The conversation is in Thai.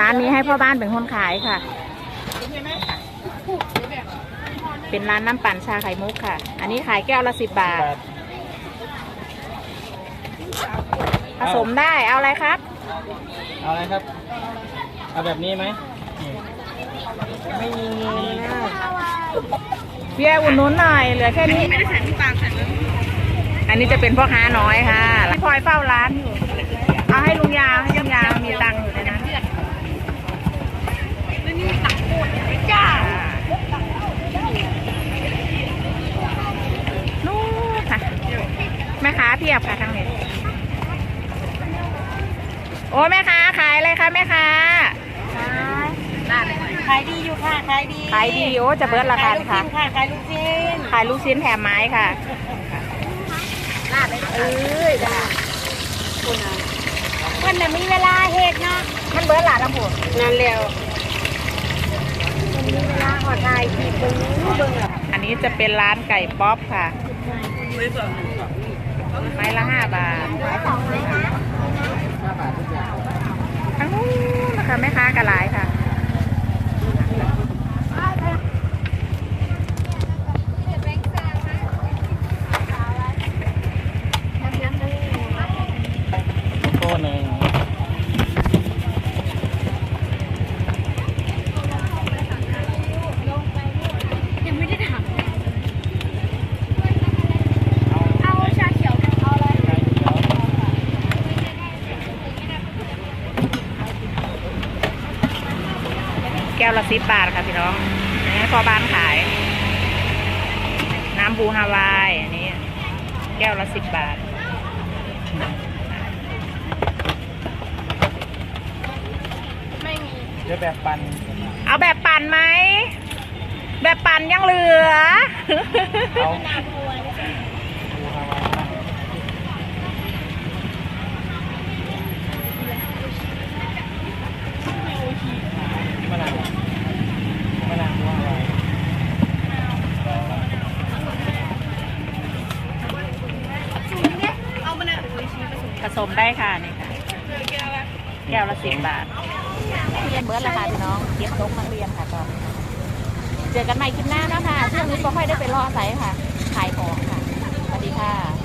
ร้านนี้ให้พ่อบ้านเป็นคนขายค่ะ เป็นร้านน้ำปั่นชาไข่มุกค่ะ อันนี้ขายแก้วละสิบบาท ผสมได้เอาอะไรครับ เอาอะไรครับ เอาแบบนี้ไหมนี่ไม่มีเงินนะเบียร์อุ่นนุนหน่อยเหลือแค่นี้อันนี้จะเป็นพ่อค้าน้อยค่ะพี่พลอยเฝ้าร้านอยู่ เอาให้ลุงยาวให้ลุงยาวมีตังค์อยู่ในนั้นจ้านู่นค่ะ แม่ค้า เพียบค่ะทางนี้ โอ้แม่ค้าขายอะไรคะแม่ค้าขายดีอยู่ค่ะขายดีขายดีโอ้จะเบิดราคาขาค่ะชิ้นค่ะขายลูกชิ้นขายลูกชิ้นแถมไม้ค่ะลาบเอ้ยจ้ะวันน่ะมีเวลาเฮ็ดเนาะมันเบิดหลาทั้งหมดนั่นเร็วมันมีเวลาขอถ่ายคลิปเบิ่งเบิ่งอันนี้จะเป็นร้านไก่ป๊อปค่ะ ไม้ละห้าบาทห้าบาททุกอย่างทั้งนู้นนะคะแม่ค้ากระหลา แก้วละสิบบาทค่ะพี่น้องอันนี้พอบ้านขาย น้ำบูฮาวายอันนี้ แก้วละสิบบาทเดี๋ยวแบบปันเอาแบบปั่นไหม แบบปั่นยังเหลือ เอาดูฮาวายบ้างมะนาวมะนาวดูฮาวาย ผสมได้ค่ะนี่ค่ะ แก้วละสิบบาทเรียนเบิร์ดราคาพี่น้องเก็บตกมาเรียนค่ะตอนเจอกันใหม่คลิปหน้านะคะช่องนี้ก็ค่อยได้ไปรอใส่ค่ะ ขายของค่ะ สวัสดีค่ะ